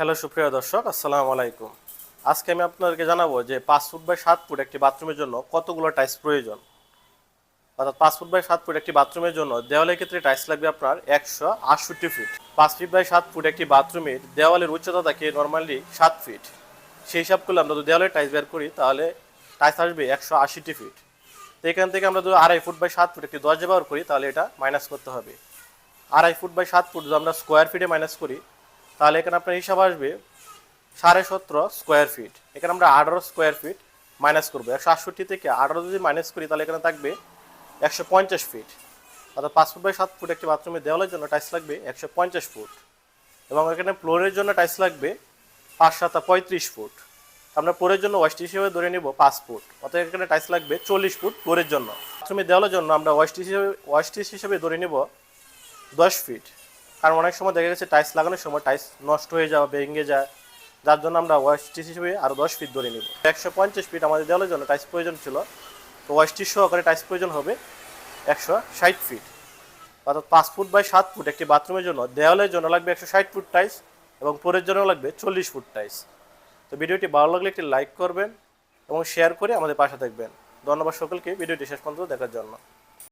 Hello সুপ্রিয় দর্শক, আসসালামু আলাইকুম। আজকে আমি আপনাদেরকে জানাব যে পাঁচ ফুট বাই সাত ফুট একটি বাথরুমের জন্য কতগুলো টাইলস প্রয়োজন। অর্থাৎ পাঁচ ফুট বাই সাত ফুট একটি বাথরুমের জন্য দেওয়ালের ক্ষেত্রে টাইলস লাগবে আপনার একশো আটষট্টি ফিট। পাঁচ ফিট বাই সাত ফুট একটি বাথরুমের দেওয়ালের উচ্চতা থাকে নর্মালি সাত ফিট। সেই হিসাব করলে আমরা যদি দেওয়ালের টাইলস বের করি, তাহলে টাইলস আসবে একশো আশিটি ফিট। তো এখান থেকে আমরা যদি আড়াই ফুট বাই সাত ফুট একটি দরজা ব্যবহার করি, তাহলে এটা মাইনাস করতে হবে। আড়াই ফুট বাই সাত ফুট যদি আমরা স্কোয়ার ফিটে মাইনাস করি তাহলে এখানে আপনার হিসাব আসবে সাড়ে সতেরো স্কোয়ার ফিট এখানে আমরা আঠারো স্কোয়ার ফিট মাইনাস করব। একশো আটষট্টি থেকে আঠারো যদি মাইনাস করি, তাহলে এখানে থাকবে একশো পঞ্চাশ ফিট অর্থাৎ পাঁচ ফুট বাই সাত ফুট একটি বাথরুমের দেওয়ালের জন্য টাইস লাগবে একশো পঞ্চাশ ফুট। এবং এখানে ফ্লোরের জন্য টাইলস লাগবে পাঁচ সাতা পঁয়ত্রিশ ফুট। আমরা ফ্লোরের জন্য ওয়েস্ট হিসেবে ধরে নিব পাঁচ ফুট। অর্থাৎ এখানে টাইস লাগবে চল্লিশ ফুট ফ্লোরের জন্য। বাথরুমের দেওয়ালের জন্য আমরা ওয়েস্ট হিসেবে ওয়েস্ট হিসেবে ধরে নিব দশ ফিট কারণ অনেক সময় দেখা গেছে টাইলস লাগানোর সময় টাইলস নষ্ট হয়ে যাওয়া, ভেঙে যায়। যার জন্য আমরা ওয়েস্টিস হিসেবে আরও দশ ফিট ধরে নিব। একশো পঞ্চাশ ফিট আমাদের দেওয়ালের জন্য টাইলস প্রয়োজন ছিল। তো ওয়েস্টিস সহকারে টাইলস প্রয়োজন হবে একশো ষাট ফিট অর্থাৎ পাঁচ ফুট বাই সাত ফুট একটি বাথরুমের জন্য। দেওয়ালের জন্য লাগবে একশো ষাট ফুট টাইলস এবং পরের জন্য লাগবে চল্লিশ ফুট টাইলস তো ভিডিওটি ভালো লাগলে একটি লাইক করবেন এবং শেয়ার করে আমাদের পাশে থাকবেন। ধন্যবাদ সকলকে। ভিডিওটি শেষ পর্যন্ত দেখার জন্য।